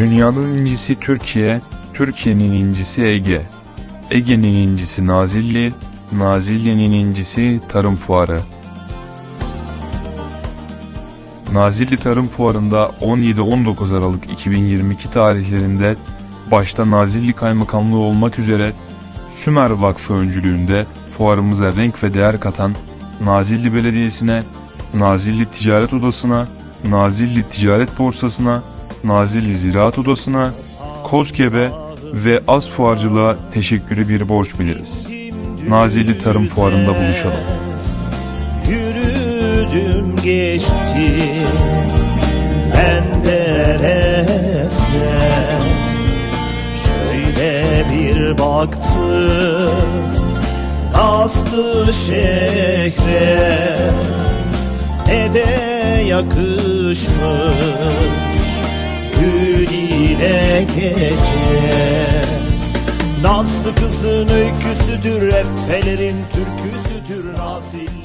Dünyanın incisi Türkiye, Türkiye'nin incisi Ege. Ege'nin incisi Nazilli, Nazilli'nin incisi Tarım Fuarı. Nazilli Tarım Fuarı'nda 17-19 Aralık 2022 tarihlerinde başta Nazilli Kaymakamlığı olmak üzere Sümer Vakfı öncülüğünde fuarımıza renk ve değer katan Nazilli Belediyesi'ne, Nazilli Ticaret Odası'na, Nazilli Ticaret Borsası'na, Nazilli Ziraat Odası'na, KOSGEB'e ve Az Fuarcılığa teşekkürü bir borç biliriz. Nazilli Tarım Fuarı'nda buluşalım. Yürüdüm geçtim. Menderes'e Şöyle bir baktım. Aslı şehre. Ne de yakışmış ile gece Nazlı kızın öyküsüdür Efelerin türküsüdür Nazilli